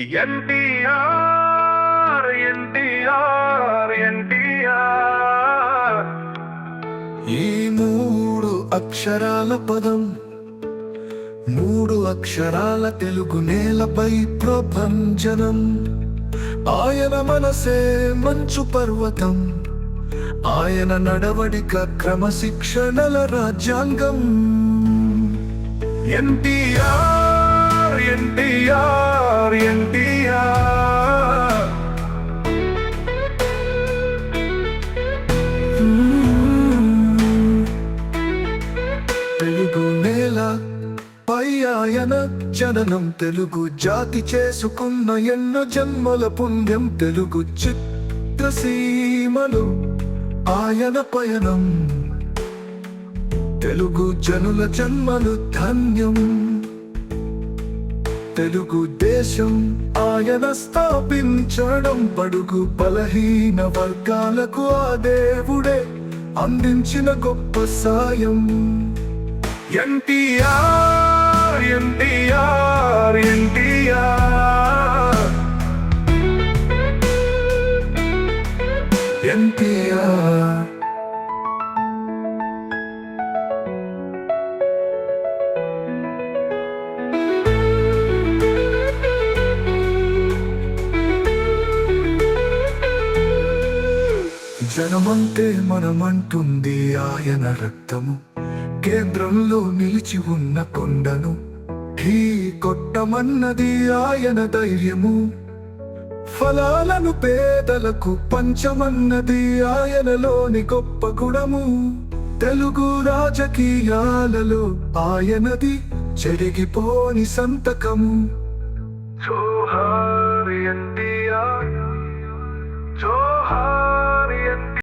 ఎన్టీఆర్ ఎన్టీఆర్ ఎన్టీఆర్. ఈ మూడు అక్షరాల పదం మూడు అక్షరాల తెలుగు నేలపై ప్రభంజనం. ఆయన మనసే మంచు పర్వతం ఆయన నడవడిక క్రమశిక్షణల రాజ్యాంగం. ఎన్టీఆర్ తెలుగు నేల పై ఆయన జననం తెలుగు జాతి చేసుకున్న ఎన్నో జన్మల పుణ్యం తెలుగు చిత్రసీమలు ఆయన పయనం. తెలుగు జనుల జన్మలు ధన్యం. తెలుగు దేశం ఆయన స్థాపించడం బడుగు బలహీన వర్గాలకు ఆ దేవుడే అందించిన గొప్ప సాయం. ఎన్టీఆర్ ఎన్టీఆర్ ఎన్టీఆర్. ఎన్టీఆర్. జనమంటే మనమంటుంది ఆయన రక్తము. కేంద్రంలో నిలిచి ఉన్న కొండను ఢీ కొట్టమన్నది ఆయన ధైర్యము. ఫలాలను పేదలకు పంచమన్నది ఆయనలోని గొప్ప గుణము. తెలుగు రాజకీయాలలో ఆయనది చెరిగిపోని సంతకము. జోహార్